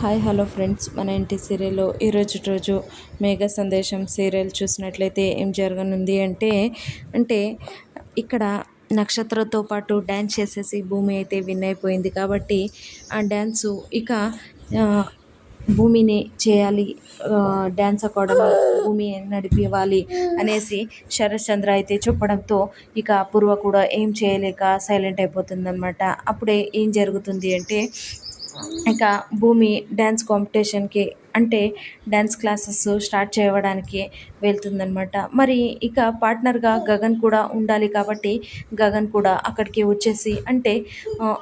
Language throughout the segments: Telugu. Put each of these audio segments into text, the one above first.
Hi hello friends. మన ఇంటి సీరియల్లో ఈరోజు రోజు మేఘ సందేశం సీరియల్ చూసినట్లయితే ఏం జరగనుంది అంటే అంటే ఇక్కడ నక్షత్రతో పాటు డ్యాన్స్ చేసేసి భూమి అయితే విన్ అయిపోయింది కాబట్టి ఆ డ్యాన్సు ఇక భూమిని చేయాలి డ్యాన్స్ అకాడమీ భూమి నడిపివ్వాలి అనేసి శరత్చంద్ర అయితే చెప్పడంతో ఇక అపూర్వ కూడా ఏం చేయలేక సైలెంట్ అయిపోతుందన్నమాట. అప్పుడే ఏం జరుగుతుంది అంటే ఇంకా భూమి డ్యాన్స్ కాంపిటీషన్కి అంటే డ్యాన్స్ క్లాసెస్ స్టార్ట్ చేయడానికి వెళ్తుందనమాట మరి ఇక పార్ట్నర్గా గగన్ కూడా ఉండాలి కాబట్టి గగన్ కూడా అక్కడికి వచ్చేసి అంటే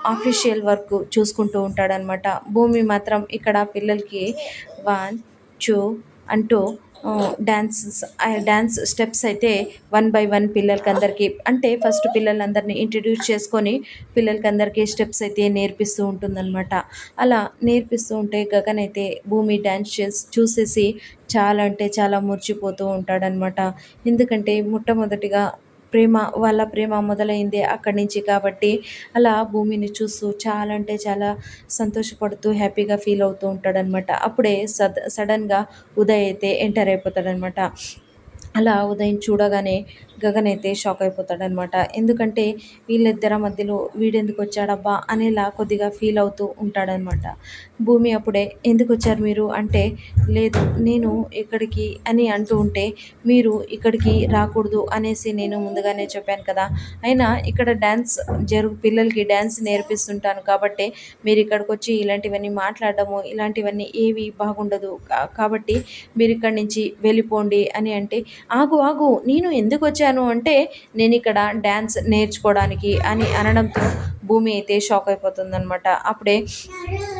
ఆఫీషియల్ వర్క్ చూసుకుంటూ ఉంటాడనమాట భూమి మాత్రం ఇక్కడ పిల్లలకి వన్ టూ అంటూ డ్యాన్స్ డ్యాన్స్ స్టెప్స్ అయితే వన్ బై వన్ పిల్లలకి అందరికీ అంటే ఫస్ట్ పిల్లలందరినీ ఇంట్రడ్యూస్ చేసుకొని పిల్లలకి అందరికీ స్టెప్స్ అయితే నేర్పిస్తూ ఉంటుందన్నమాట. అలా నేర్పిస్తూ ఉంటే గగన్ అయితే భూమి డ్యాన్స్ చేసి చూసేసి చాలా అంటే చాలా మురిచిపోతూ ఉంటాడనమాట ఎందుకంటే మొట్టమొదటిగా ప్రేమ వాళ్ళ ప్రేమ మొదలైంది అక్కడి నుంచి కాబట్టి అలా భూమిని చూస్తూ చాలా అంటే చాలా సంతోషపడుతూ హ్యాపీగా ఫీల్ అవుతూ ఉంటాడనమాట అప్పుడే సడ్ సడన్గా ఉదయ్ అయితే ఎంటర్ అయిపోతాడనమాట అలా ఉదయం చూడగానే గగన్ అయితే షాక్ అయిపోతాడనమాట. ఎందుకంటే వీళ్ళిద్దరి మధ్యలో వీడెందుకు వచ్చాడబ్బా అనేలా కొద్దిగా ఫీల్ అవుతూ ఉంటాడనమాట. భూమి అప్పుడే ఎందుకు వచ్చారు మీరు? అంటే లేదు నేను ఇక్కడికి అని అంటూ ఉంటే మీరు ఇక్కడికి రాకూడదు అనేసి నేను ముందుగానే చెప్పాను కదా. అయినా ఇక్కడ డ్యాన్స్ జరుగు పిల్లలకి డ్యాన్స్ నేర్పిస్తుంటాను కాబట్టి మీరు ఇక్కడికి వచ్చి ఇలాంటివన్నీ మాట్లాడడము ఇలాంటివన్నీ ఏవి బాగుండదు. కాబట్టి మీరు ఇక్కడి నుంచి వెళ్ళిపోండి అని అంటే ఆగు ఆగు నేను ఎందుకు వచ్చాను అంటే నేను ఇక్కడ డ్యాన్స్ నేర్చుకోవడానికి అని అనడంతో భూమి అయితే షాక్ అయిపోతుందన్నమాట. అప్పుడే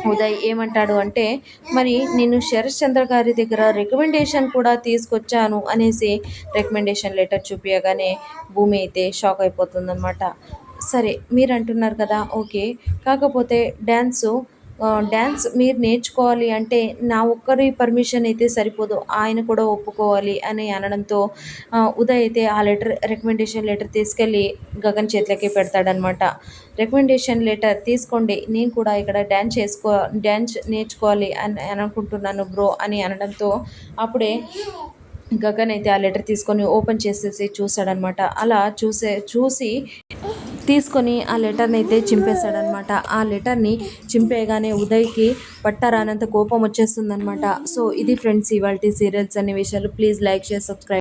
ఉదయ్ ఏమంటాడు అంటే మరి నేను శరత్ చంద్ర గారి దగ్గర రికమెండేషన్ కూడా తీసుకొచ్చాను అనేసి రికమెండేషన్ లెటర్ చూపించగానే భూమి అయితే షాక్ అయిపోతుందన్నమాట. సరే మీరు అంటున్నారు కదా ఓకే. కాకపోతే డ్యాన్సు డ్యాన్స్ మీరు నేర్చుకోవాలి అంటే నా ఒక్కరి పర్మిషన్ అయితే సరిపోదు. ఆయన కూడా ఒప్పుకోవాలి అని అనడంతో ఉదయ్ అయితే ఆ లెటర్ రికమెండేషన్ లెటర్ తీసుకెళ్ళి గగన్ చేతిలోకి పెడతాడనమాట. రికమెండేషన్ లెటర్ తీసుకోండి నేను కూడా ఇక్కడ డ్యాన్స్ చేసుకో డ్యాన్స్ నేర్చుకోవాలి అని అని అనుకుంటున్నాను బ్రో అని అనడంతో అప్పుడే గగన్ అయితే ఆ లెటర్ తీసుకొని ఓపెన్ చేసేసి చూశాడనమాట. అలా చూసే చూసి తీసుకొని ఆ లెటర్ని అయితే చింపేశాడనమాట ఆ లెటర్ని చింపేయగానే ఉదయ్కి పట్టరానంత కోపం వచ్చేస్తుందనమాట. సో ఇది ఫ్రెండ్స్ ఇవాళ సీరియల్స్ అనే విషయాలు. Please like share subscribe.